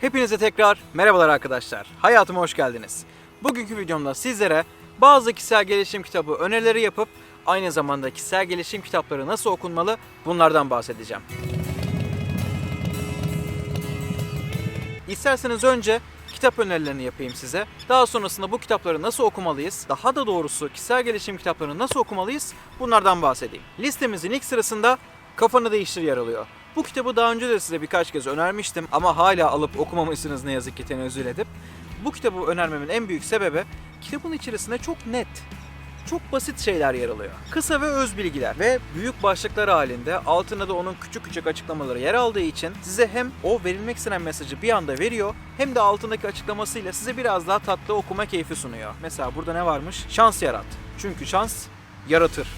Hepinize tekrar merhabalar arkadaşlar. Hayatıma hoş geldiniz. Bugünkü videomda sizlere bazı kişisel gelişim kitabı önerileri yapıp aynı zamanda kişisel gelişim kitapları nasıl okunmalı bunlardan bahsedeceğim. İsterseniz önce kitap önerilerini yapayım size. Daha sonrasında bu kitapları nasıl okumalıyız? Daha da doğrusu kişisel gelişim kitaplarını nasıl okumalıyız? Bunlardan bahsedeyim. Listemizin ilk sırasında Kafanı Değiştir yer alıyor. Bu kitabı daha önce de size birkaç kez önermiştim ama hala alıp okumamışsınız ne yazık ki tenezzül edip. Bu kitabı önermemin en büyük sebebi kitabın içerisinde çok net, çok basit şeyler yer alıyor. Kısa ve öz bilgiler ve büyük başlıklar halinde altında da onun küçük küçük açıklamaları yer aldığı için size hem o verilmek istenen mesajı bir anda veriyor hem de altındaki açıklamasıyla size biraz daha tatlı okuma keyfi sunuyor. Mesela burada ne varmış? Şans yarat. Çünkü şans yaratır.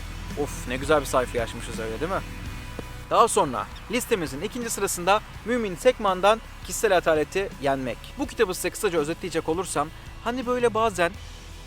Of ne güzel bir sayfa açmışız öyle değil mi? Daha sonra listemizin ikinci sırasında Mümin Sekman'dan Kişisel Ataleti Yenmek. Bu kitabı size kısaca özetleyecek olursam hani böyle bazen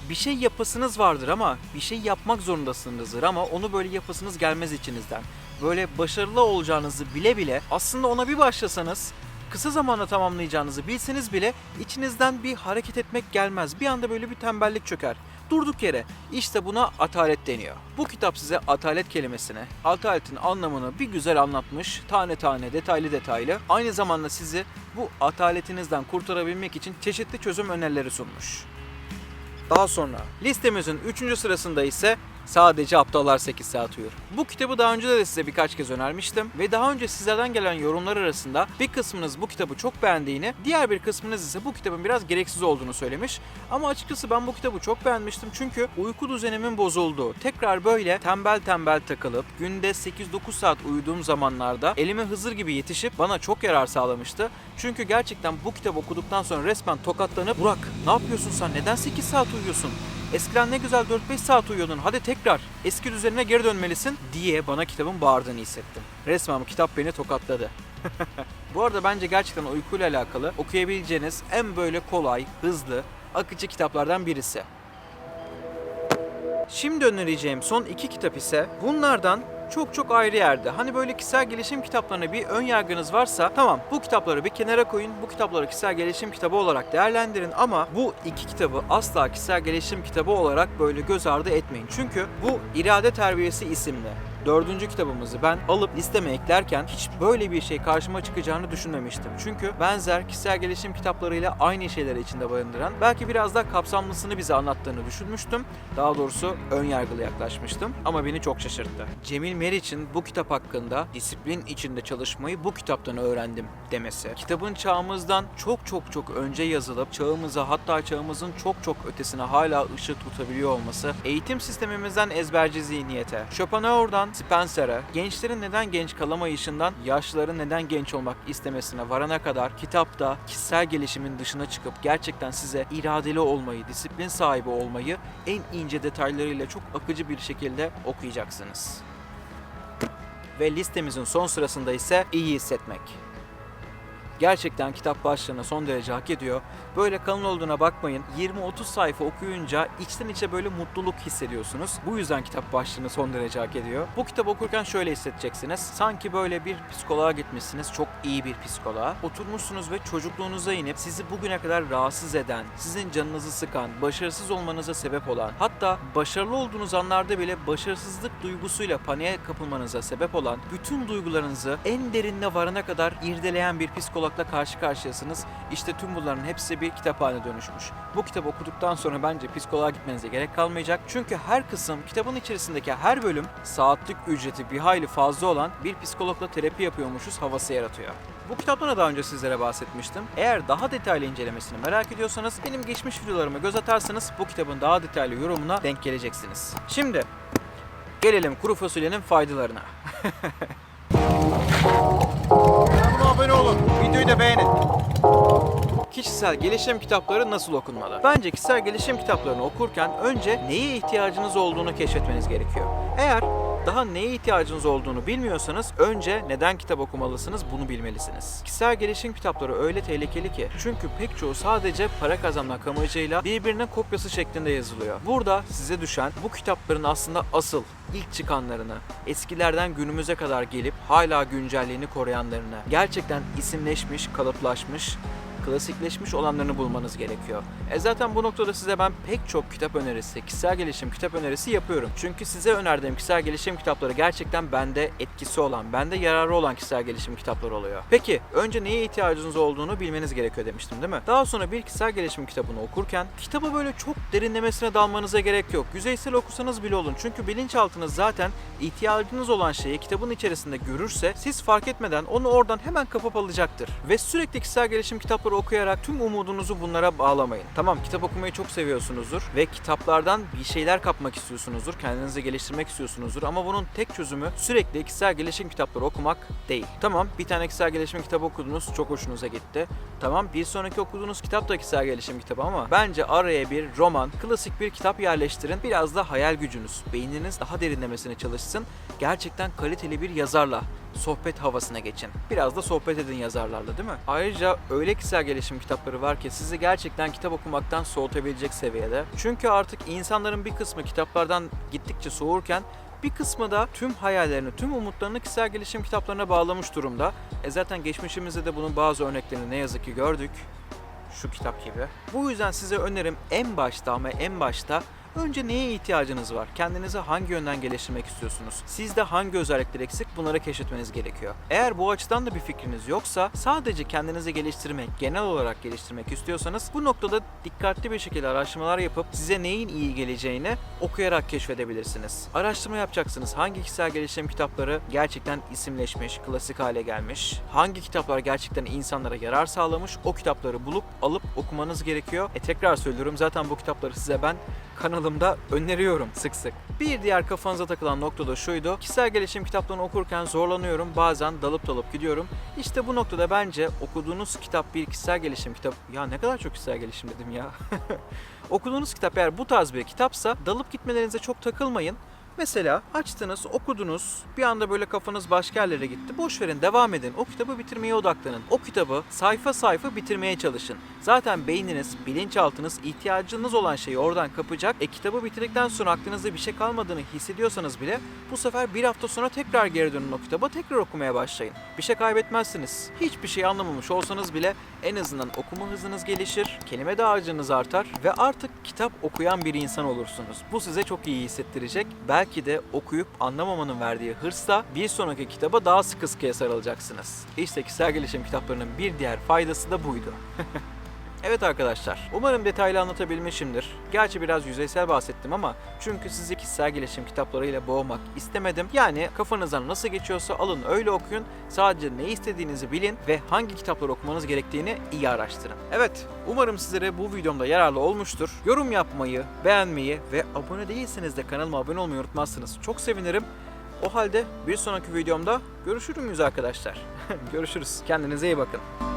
bir şey yapasınız vardır ama bir şey yapmak zorundasınızdır ama onu böyle yapasınız gelmez içinizden. Böyle başarılı olacağınızı bile bile aslında ona bir başlasanız kısa zamanda tamamlayacağınızı bilseniz bile içinizden bir hareket etmek gelmez. Bir anda böyle bir tembellik çöker. Durduk yere işte buna atalet deniyor. Bu kitap size atalet kelimesini, ataletin anlamını bir güzel anlatmış. Tane tane, detaylı detaylı. Aynı zamanda sizi bu ataletinizden kurtarabilmek için çeşitli çözüm önerileri sunmuş. Daha sonra listemizin 3. sırasında ise Sadece Aptallar 8 Saat Uyur. Bu kitabı daha önce de size birkaç kez önermiştim ve daha önce sizlerden gelen yorumlar arasında bir kısmınız bu kitabı çok beğendiğini, diğer bir kısmınız ise bu kitabın biraz gereksiz olduğunu söylemiş. Ama açıkçası ben bu kitabı çok beğenmiştim çünkü uyku düzenimin bozulduğu, tekrar böyle tembel tembel takılıp günde 8-9 saat uyuduğum zamanlarda elime Hızır gibi yetişip bana çok yarar sağlamıştı. Çünkü gerçekten bu kitabı okuduktan sonra resmen tokatlanıp Burak ne yapıyorsun sen neden 8 saat uyuyorsun? Eskiden ne güzel 4-5 saat uyuyordun. Hadi tekrar eski düzenine geri dönmelisin diye bana kitabın bağırdığını hissettim. Resmen bu kitap beni tokatladı. bu arada bence gerçekten uykuyla alakalı okuyabileceğiniz en böyle kolay, hızlı, akıcı kitaplardan birisi. Şimdi önereceğim son iki kitap ise bunlardan çok çok ayrı yerde. Hani böyle kişisel gelişim kitaplarına bir ön yargınız varsa tamam bu kitapları bir kenara koyun. Bu kitapları kişisel gelişim kitabı olarak değerlendirin ama bu iki kitabı asla kişisel gelişim kitabı olarak böyle göz ardı etmeyin. Çünkü bu irade terbiyesi isimli dördüncü kitabımızı ben alıp listeme eklerken hiç böyle bir şey karşıma çıkacağını düşünmemiştim. Çünkü benzer kişisel gelişim kitaplarıyla aynı şeyleri içinde barındıran, belki biraz daha kapsamlısını bize anlattığını düşünmüştüm. Daha doğrusu ön yargılı yaklaşmıştım ama beni çok şaşırttı. Cemil Meriç'in bu kitap hakkında disiplin içinde çalışmayı bu kitaptan öğrendim demesi. Kitabın çağımızdan çok çok çok önce yazılıp çağımıza hatta çağımızın çok çok ötesine hala ışık tutabiliyor olması, eğitim sistemimizden ezberci zihniyete, Schopenhauer'dan Spencer'a, gençlerin neden genç kalamayışından yaşlıların neden genç olmak istemesine varana kadar kitapta kişisel gelişimin dışına çıkıp gerçekten size iradeli olmayı, disiplin sahibi olmayı en ince detaylarıyla çok akıcı bir şekilde okuyacaksınız. Ve listemizin son sırasında ise iyi hissetmek. Gerçekten kitap başlığına son derece hak ediyor. Böyle kalın olduğuna bakmayın. 20-30 sayfa okuyunca içten içe böyle mutluluk hissediyorsunuz. Bu yüzden kitap başlığını son derece hak ediyor. Bu kitabı okurken şöyle hissedeceksiniz. Sanki böyle bir psikoloğa gitmişsiniz. Çok iyi bir psikoloğa. Oturmuşsunuz ve çocukluğunuza inip sizi bugüne kadar rahatsız eden, sizin canınızı sıkan, başarısız olmanıza sebep olan, hatta başarılı olduğunuz anlarda bile başarısızlık duygusuyla paniğe kapılmanıza sebep olan bütün duygularınızı en derinine varana kadar irdeleyen bir psikologla karşı karşıyasınız. İşte tüm bunların hepsi bir kitap haline dönüşmüş. Bu kitabı okuduktan sonra bence psikoloğa gitmenize gerek kalmayacak. Çünkü her kısım, kitabın içerisindeki her bölüm saatlik ücreti bir hayli fazla olan bir psikologla terapi yapıyormuşuz havası yaratıyor. Bu kitaptan da daha önce sizlere bahsetmiştim. Eğer daha detaylı incelemesini merak ediyorsanız benim geçmiş videolarıma göz atarsanız bu kitabın daha detaylı yorumuna denk geleceksiniz. Şimdi gelelim kuru fasulyenin faydalarına. Kanalıma abone olun. Videoyu da beğenin. Kişisel gelişim kitapları nasıl okunmalı? Bence kişisel gelişim kitaplarını okurken önce neye ihtiyacınız olduğunu keşfetmeniz gerekiyor. Eğer daha neye ihtiyacınız olduğunu bilmiyorsanız önce neden kitap okumalısınız bunu bilmelisiniz. Kişisel gelişim kitapları öyle tehlikeli ki çünkü pek çoğu sadece para kazanmak amacıyla birbirinin kopyası şeklinde yazılıyor. Burada size düşen bu kitapların aslında asıl ilk çıkanlarını, eskilerden günümüze kadar gelip hala güncelliğini koruyanlarını, gerçekten isimleşmiş, kalıplaşmış, klasikleşmiş olanlarını bulmanız gerekiyor. E zaten bu noktada size ben pek çok kitap önerisi, kişisel gelişim kitap önerisi yapıyorum. Çünkü size önerdiğim kişisel gelişim kitapları gerçekten bende etkisi olan, bende yararı olan kişisel gelişim kitapları oluyor. Peki önce neye ihtiyacınız olduğunu bilmeniz gerekiyor demiştim değil mi? Daha sonra bir kişisel gelişim kitabını okurken kitaba böyle çok derinlemesine dalmanıza gerek yok. Yüzeysel okusanız bile olun. Çünkü bilinçaltınız zaten ihtiyacınız olan şeyi kitabın içerisinde görürse siz fark etmeden onu oradan hemen kapıp alacaktır. Ve sürekli kişisel gelişim kitapları okuyarak tüm umudunuzu bunlara bağlamayın. Tamam kitap okumayı çok seviyorsunuzdur ve kitaplardan bir şeyler kapmak istiyorsunuzdur. Kendinizi geliştirmek istiyorsunuzdur ama bunun tek çözümü sürekli kişisel gelişim kitapları okumak değil. Tamam bir tane kişisel gelişim kitabı okudunuz çok hoşunuza gitti. Tamam bir sonraki okuduğunuz kitap da kişisel gelişim kitabı ama bence araya bir roman, klasik bir kitap yerleştirin. Biraz da hayal gücünüz, beyniniz daha derinlemesine çalışsın. Gerçekten kaliteli bir yazarla sohbet havasına geçin. Biraz da sohbet edin yazarlarla değil mi? Ayrıca öyle kişisel gelişim kitapları var ki sizi gerçekten kitap okumaktan soğutabilecek seviyede. Çünkü artık insanların bir kısmı kitaplardan gittikçe soğurken bir kısmı da tüm hayallerini, tüm umutlarını kişisel gelişim kitaplarına bağlamış durumda. E zaten geçmişimizde de bunun bazı örneklerini ne yazık ki gördük. Şu kitap gibi. Bu yüzden size önerim en başta ama en başta Önce neye ihtiyacınız var? Kendinizi hangi yönden geliştirmek istiyorsunuz? Sizde hangi özellikler eksik? Bunları keşfetmeniz gerekiyor. Eğer bu açıdan da bir fikriniz yoksa sadece kendinizi geliştirmek, genel olarak geliştirmek istiyorsanız bu noktada dikkatli bir şekilde araştırmalar yapıp size neyin iyi geleceğini okuyarak keşfedebilirsiniz. Araştırma yapacaksınız. Hangi kişisel gelişim kitapları gerçekten isimleşmiş, klasik hale gelmiş? Hangi kitaplar gerçekten insanlara yarar sağlamış? O kitapları bulup alıp okumanız gerekiyor. E tekrar söylüyorum zaten bu kitapları size ben kanalımda öneriyorum sık sık. Bir diğer kafanıza takılan nokta da şuydu. Kişisel gelişim kitaplarını okurken zorlanıyorum. Bazen dalıp dalıp gidiyorum. İşte bu noktada bence okuduğunuz kitap bir kişisel gelişim kitap. Ya ne kadar çok kişisel gelişim dedim ya. okuduğunuz kitap eğer bu tarz bir kitapsa dalıp gitmelerinize çok takılmayın. Mesela açtınız, okudunuz, bir anda böyle kafanız başka yerlere gitti. Boş verin, devam edin. O kitabı bitirmeye odaklanın. O kitabı sayfa sayfa bitirmeye çalışın. Zaten beyniniz, bilinçaltınız ihtiyacınız olan şeyi oradan kapacak. E kitabı bitirdikten sonra aklınızda bir şey kalmadığını hissediyorsanız bile bu sefer bir hafta sonra tekrar geri dönün o kitaba, tekrar okumaya başlayın. Bir şey kaybetmezsiniz. Hiçbir şey anlamamış olsanız bile en azından okuma hızınız gelişir, kelime dağarcığınız artar ve artık kitap okuyan bir insan olursunuz. Bu size çok iyi hissettirecek. Belki de okuyup anlamamanın verdiği hırsla bir sonraki kitaba daha sıkı sıkıya sarılacaksınız. İşte kişisel gelişim kitaplarının bir diğer faydası da buydu. Evet arkadaşlar, umarım detaylı anlatabilmişimdir. Gerçi biraz yüzeysel bahsettim ama çünkü sizi kişisel gelişim kitaplarıyla boğmak istemedim. Yani kafanızdan nasıl geçiyorsa alın öyle okuyun. Sadece ne istediğinizi bilin ve hangi kitapları okumanız gerektiğini iyi araştırın. Evet, umarım sizlere bu videomda yararlı olmuştur. Yorum yapmayı, beğenmeyi ve abone değilseniz de kanalıma abone olmayı unutmazsınız. Çok sevinirim. O halde bir sonraki videomda görüşürüz arkadaşlar. Görüşürüz. Kendinize iyi bakın.